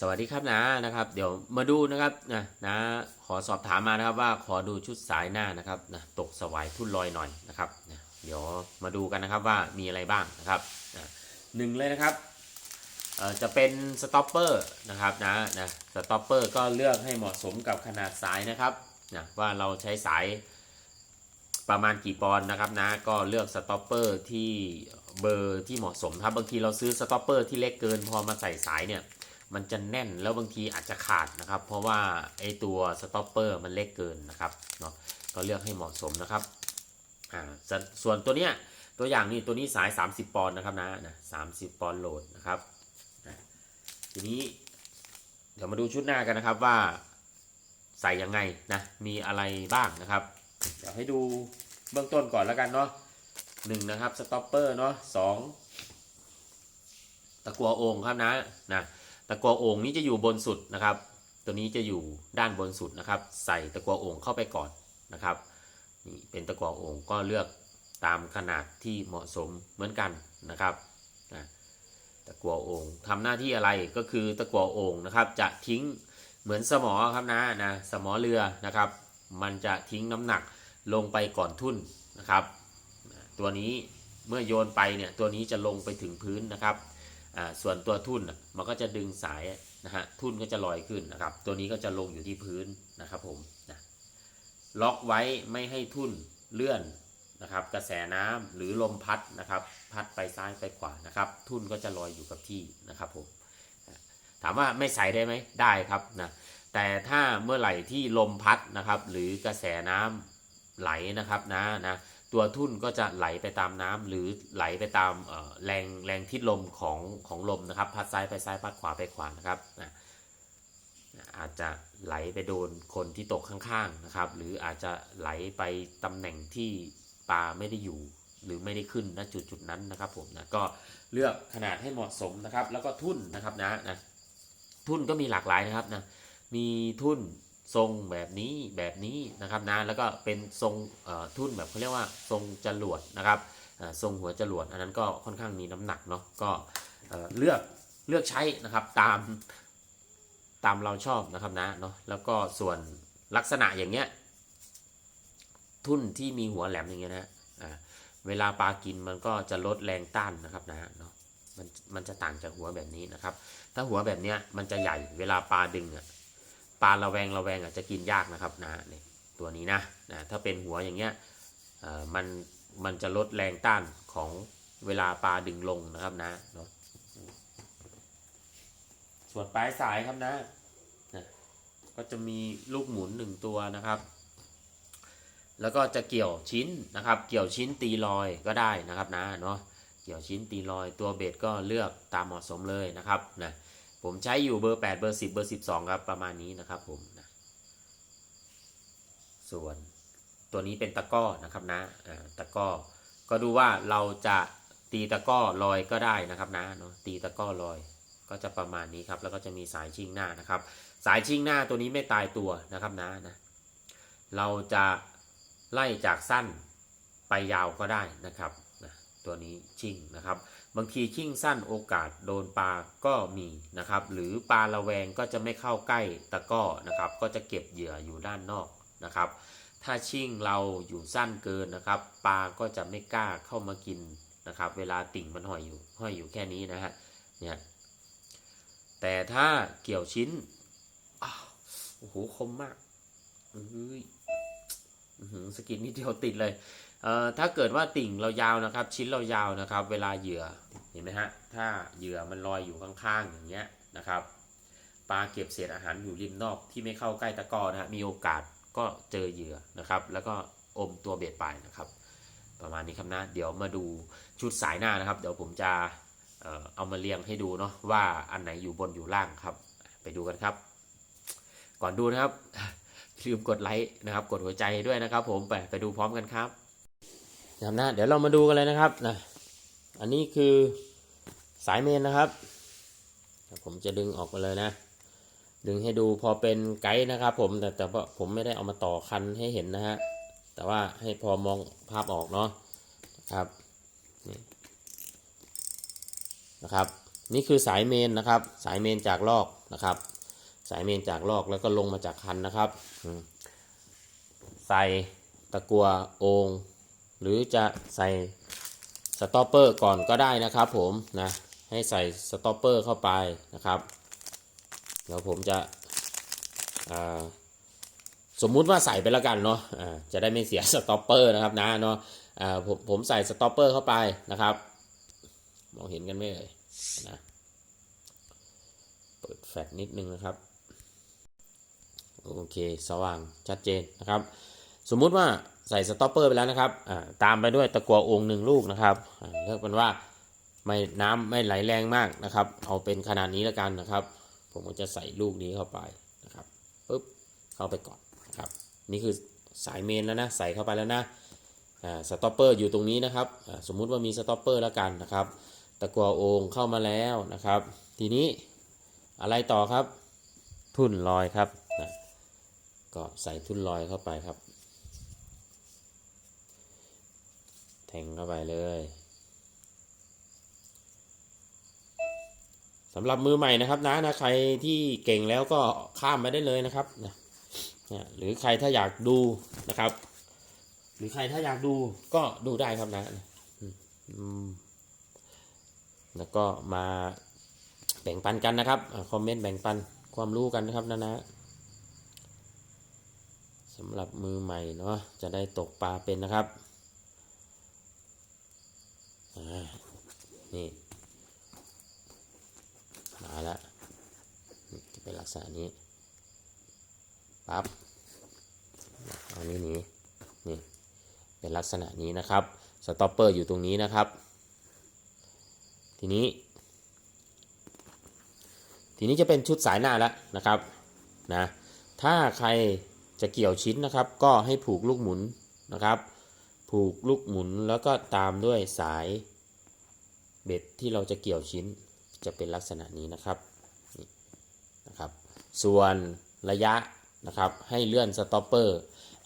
สวัสดีครับนะนะครับ เดี๋ยวมาดูนะครับนะนะขอสอบถามมานะครับว่าขอดูชุดสายหน้านะครับนะตกสวายทุ่นลอยหน่อยนะครับนะเดี๋ยวมาดูกันนะครับว่ามีอะไรบ้างนะครับนะหนึ่งเลยนะครับเอ่อจะเป็นสต็อปเปอร์นะครับนะนะสต็อปเปอร์ก็เลือกให้เหมาะสมกับขนาดสายนะครับนะว่าเราใช้สายประมาณกี่ปอนด์นะครับนะก็เลือกสต็อปเปอร์ที่เบอร์ที่เหมาะสมครับบางทีเราซื้อสต็อปเปอร์ที่เล็กเกินพอมาใส่สายเนี่ย มันจะแน่นแล้วบางทีอาจจะขาดนะครับ เพราะว่าไอตัวสต็อปเปอร์มันเล็กเกินนะครับเนาะก็เลือกให้เหมาะสมนะครับอ่าส่วนตัวเนี้ยตัวอย่างนี้ตัวนี้สาย 30 ปอนด์นะครับนะนะ30ปอนด์โหลดนะครับทีนี้เดี๋ยวมาดูชุดหน้ากันนะครับว่าใส่ยังไงนะมีอะไรบ้างนะครับ เดี๋ยวให้ดูเบื้องต้นก่อนแล้วกันเนาะหนึ่งนะครับสต็อปเปอร์เนาะสองตะกัวโอ่งครับนะนะ ตะกัวโอ่งนี้จะอยู่บนสุดนะครับ ตัวนี้จะอยู่ด้านบนสุดนะครับ ใส่ตะกัวโอ่งเข้าไปก่อนนะครับนี่เป็นตะกัวโอ่งก็เลือกตามขนาดที่เหมาะสมเหมือนกันนะครับนะตะกัวโอ่งทำหน้าที่อะไรก็คือตะกัวโอ่งนะครับ จะทิ้งเหมือนสมอครับนะนะสมอเรือนะครับ มันจะทิ้งน้ำหนักลงไปก่อนทุ่นนะครับ ตัวนี้เมื่อโยนไปเนี่ยตัวนี้จะลงไปถึงพื้นนะครับ ส่วนตัวทุ่นมันก็จะดึงสายนะฮะทุ่นก็จะลอยขึ้นนะครับ ตัวนี้ก็จะลงอยู่ที่พื้นนะครับผมนะล็อกไว้ไม่ให้ทุ่นเลื่อนนะครับ กระแสน้ำหรือลมพัดนะครับ พัดไปซ้ายไปขวานะครับ ทุ่นก็จะลอยอยู่กับที่นะครับผมถามว่าไม่ใส่ได้ไหมได้ครับนะแต่ถ้าเมื่อไหร่ที่ลมพัดนะครับ หรือกระแสน้ำไหลนะครับนะนะ ตัวทุ่นก็จะไหลไปตามน้ำหรือไหลไปตามแรงแรงทิศลมของของลมนะครับพัดซ้ายไปซ้ายพัดขวาไปขวานะครับนะอาจจะไหลไปโดนคนที่ตกข้างๆนะครับ หรืออาจจะไหลไปตำแหน่งที่ปลาไม่ได้อยู่หรือไม่ได้ขึ้นณจุดจุดนั้นนะครับผมนะก็เลือกขนาดให้เหมาะสมนะครับ แล้วก็ทุ่นนะครับนะนะทุ่นก็มีหลากหลายนะครับนะมีทุ่น ทรงแบบนี้แบบนี้นะครับนะแล้วก็เป็นทรงทุ่นแบบเขาเรียกว่าทรงจรวดนะครับทรงหัวจรวดอันนั้นก็ค่อนข้างมีน้ำหนักเนาะก็เอ่อเลือกเลือกใช้นะครับตามตามเราชอบนะครับนะเนาะแล้วก็ส่วนลักษณะอย่างเงี้ยทุ่นที่มีหัวแหลมอย่างเงี้ยนะเวลาปลากินมันก็จะลดแรงต้านนะครับนะเนาะมันมันจะต่างจากหัวแบบนี้นะครับ ถ้าหัวแบบเนี้ยมันจะใหญ่เวลาปลาดึงอะ ปลาระแวงระแวงอาจจะกินยากนะครับนะเนี่ยตัวนี้นะนะถ้าเป็นหัวอย่างเงี้ยมันมันจะลดแรงต้านของเวลาปลาดึงลงนะครับนะเนาะส่วนปลายสายครับนะนะ ก็จะมีลูกหมุนหนึ่งตัวนะครับ แล้วก็จะเกี่ยวชิ้นนะครับ เกี่ยวชิ้นตีลอยก็ได้นะครับนะเนาะเกี่ยวชิ้นตีลอยตัวเบ็ดก็เลือกตามเหมาะสมเลยนะครับนะ ผมใช้อยู่เบอร์ 8 เบอร์ 10 เบอร์ 12 ครับ ประมาณนี้นะครับผมนะส่วนตัวนี้เป็นตะก้อนะครับนะอ่าตะก้อก็ดูว่าเราจะตีตะก้อลอยก็ได้นะครับนะเนาะตีตะก้อลอยก็จะประมาณนี้ครับแล้วก็จะมีสายชิงหน้านะครับ สายชิงหน้าตัวนี้ไม่ตายตัวนะครับนะนะ เราจะไล่จากสั้นไปยาวก็ได้นะครับนะตัวนี้ชิงนะครับ บางทีชิ่งสั้นโอกาสโดนปลาก็มีนะครับ หรือปลาระแวงก็จะไม่เข้าใกล้ตะก้อนะครับ ก็จะเก็บเหยื่ออยู่ด้านนอกนะครับ ถ้าชิ่งเราอยู่สั้นเกินนะครับ ปลาก็จะไม่กล้าเข้ามากินนะครับ เวลาติ่งมันห้อยอยู่ห้อยอยู่แค่นี้นะฮะเนี่ยแต่ถ้าเกี่ยวชิ้นโอ้โหคมมากอือหือสกินนิดเดียวติดเลย ถ้าเกิดว่าติ่งเรายาวนะครับ ชิ้นเรายาวนะครับ เวลาเหยื่อเห็นไหมฮะถ้าเหยื่อมันลอยอยู่ข้างๆอย่างเงี้ยนะครับปลาเก็บเศษอาหารอยู่ริมนอกที่ไม่เข้าใกล้ตะกร้อนะฮะมีโอกาสก็เจอเหยื่อนะครับ แล้วก็อมตัวเบ็ดไปนะครับ ประมาณนี้ครับนะเดี๋ยวมาดูชุดสายหน้านะครับ เดี๋ยวผมจะเอ่อเอามาเรียงให้ดูเนาะว่าอันไหนอยู่บนอยู่ล่างครับ ไปดูกันครับ ก่อนดูนะครับลืมกดไลค์นะครับ กดหัวใจด้วยนะครับ ผมไปไปดูพร้อมกันครับ นะครับนะเดี๋ยวเรามาดูกันเลยนะครับนะอันนี้คือสายเมนนะครับ ผมจะดึงออกมาเลยนะ ดึงให้ดูพอเป็นไกด์นะครับ ผมแต่แต่ว่าผมไม่ได้เอามาต่อคันให้เห็นนะฮะแต่ว่าให้พอมองภาพออกเนาะครับนี่นะครับ นี่คือสายเมนนะครับ สายเมนจากลอกนะครับ สายเมนจากลอกแล้วก็ลงมาจากคันนะครับ ใส่ตะกัวโอง หรือจะใส่สต็อปเปอร์ก่อนก็ได้นะครับผมนะให้ใส่สต็อปเปอร์เข้าไปนะครับเดี๋ยวผมจะสมมุติว่าใส่ไปแล้วกันเนาะอ่าจะได้ไม่เสียสต็อปเปอร์นะครับนะเนาะอ่าผมผมใส่สต็อปเปอร์เข้าไปนะครับมองเห็นกันไหมเอ่ยนะเปิดแฟลชนิดนึงนะครับโอเคสว่างชัดเจนนะครับ สมมุติว่า ใส่สต็อปเปอร์ไปแล้วนะครับตามไปด้วยตะกัวองค์หนึ่งลูกนะครับเลือกเป็นว่าไม่น้ำไม่ไหลแรงมากนะครับ เอาเป็นขนาดนี้แล้วกันนะครับ ผมก็จะใส่ลูกนี้เข้าไปนะครับปุ๊บเข้าไปก่อนนะครับนี่คือสายเมนแล้วนะใส่เข้าไปแล้วนะสต็อปเปอร์อยู่ตรงนี้นะครับสมมุติว่ามีสต็อปเปอร์แล้วกันนะครับ ตะกัวองค์เข้ามาแล้วนะครับ ทีนี้อะไรต่อครับ ทุ่นลอยครับนะก็ใส่ทุ่นลอยเข้าไปครับ แทงเข้าไปเลยสำหรับมือใหม่นะครับนะนะใครที่เก่งแล้วก็ข้ามไปได้เลยนะครับนะหรือใครถ้าอยากดูนะครับ หรือใครถ้าอยากดูก็ดูได้ครับนะแล้วก็มาแบ่งปันกันนะครับคอมเมนต์แบ่งปันความรู้กันนะครับนะนะสำหรับมือใหม่เนาะจะได้ตกปลาเป็นนะครับ นี่ มาแล้วจะเป็นลักษณะนี้ปั๊บเอานี้หนีนี่ เป็นลักษณะนี้นะครับ สต็อปเปอร์อยู่ตรงนี้นะครับ ทีนี้ ทีนี้จะเป็นชุดสายหน้าแล้วนะครับนะถ้าใครจะเกี่ยวชิ้นนะครับ ก็ให้ผูกลูกหมุนนะครับ ผูกลูกหมุนแล้วก็ตามด้วยสายเบ็ดที่เราจะเกี่ยวชิ้นจะเป็นลักษณะนี้นะครับนะครับ ส่วนระยะนะครับให้เลื่อนสต็อปเปอร์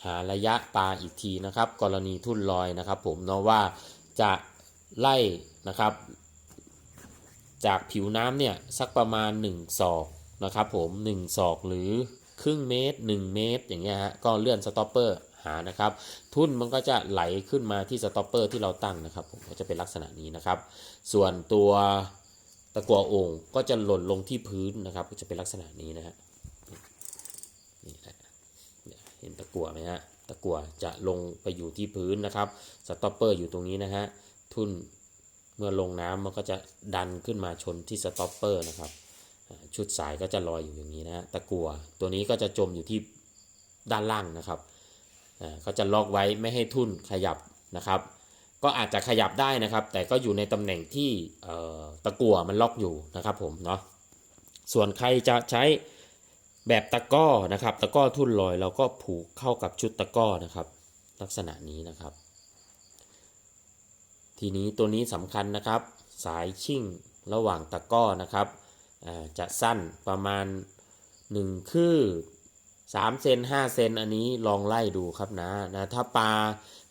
หาระยะปลาอีกทีนะครับ กรณีทุ่นลอยนะครับ ผมเนาะว่าจะไล่นะครับ จากผิวน้ำเนี่ยสักประมาณ1ศอกนะครับผม1ศอกหรือครึ่งเมตร 1 เมตรอย่างเงี้ยฮะก็เลื่อนสต็อปเปอร์ หานะครับ ทุ่นมันก็จะไหลขึ้นมาที่สต็อปเปอร์ที่เราตั้งนะครับผมก็จะเป็นลักษณะนี้นะครับ ส่วนตัวตะกัวโอ่งก็จะหล่นลงที่พื้นนะครับ ก็จะเป็นลักษณะนี้นะฮะนี่แหละเห็นตะกัวไหมฮะตะกัวจะลงไปอยู่ที่พื้นนะครับสต็อปเปอร์อยู่ตรงนี้นะฮะทุ่นเมื่อลงน้ำมันก็จะดันขึ้นมาชนที่สต็อปเปอร์นะครับชุดสายก็จะลอยอยู่อย่างนี้นะฮะตะกัวตัวนี้ก็จะจมอยู่ที่ด้านล่างนะครับ อ่าก็จะล็อกไว้ไม่ให้ทุ่นขยับนะครับ ก็อาจจะขยับได้นะครับ แต่ก็อยู่ในตำแหน่งที่ตะกัวมันล็อกอยู่นะครับผมเนาะส่วนใครจะใช้แบบตะก้อนะครับ ตะก้อทุ่นลอยเราก็ผูกเข้ากับชุดตะก้อนะครับ ลักษณะนี้นะครับ ทีนี้ตัวนี้สำคัญนะครับ สายชิ่งระหว่างตะก้อนะครับจะสั้นประมาณ 1 คืบ 3เซน5เซนอันนี้ลองไล่ดูครับนะนะถ้าปลา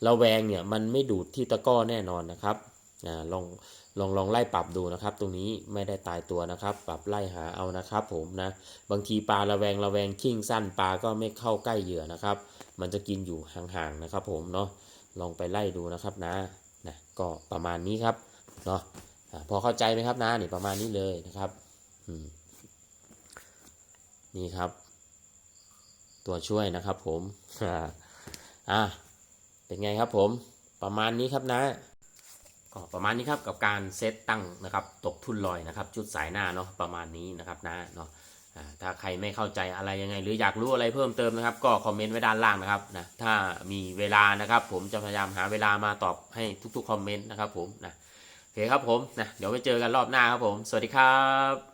ระแวงเนี่ยมันไม่ดูดที่ตะก้อแน่นอนนะครับอ่าลองลองลองไล่ปรับดูนะครับ ตรงนี้ไม่ได้ตายตัวนะครับ ปรับไล่หาเอานะครับผมนะบางทีปลาระแวงระแวงชิ่งสั้นปลาก็ไม่เข้าใกล้เหยื่อนะครับ มันจะกินอยู่ห่างๆนะครับ ผมเนาะลองไปไล่ดูนะครับนะนะก็ประมาณนี้ครับเนาะพอเข้าใจไหมครับนะนี่ประมาณนี้เลยนะครับนี่ครับ ตัวช่วยนะครับผมอ่าเป็นไงครับผมประมาณนี้ครับนะก็ประมาณนี้ครับกับการเซตตั้งนะครับตกทุนลอยนะครับชุดสายหน้าเนาะประมาณนี้นะครับนะเนาะอ่าถ้าใครไม่เข้าใจอะไรยังไง หรืออยากรู้อะไรเพิ่มเติมนะครับ ก็คอมเมนต์ไว้ด้านล่างนะครับนะถ้ามีเวลานะครับ ผมจะพยายามหาเวลามาตอบให้ทุกๆคอมเมนต์นะครับผมนะโอเคครับผมนะเดี๋ยวไปเจอกันรอบหน้าครับผม สวัสดีครับ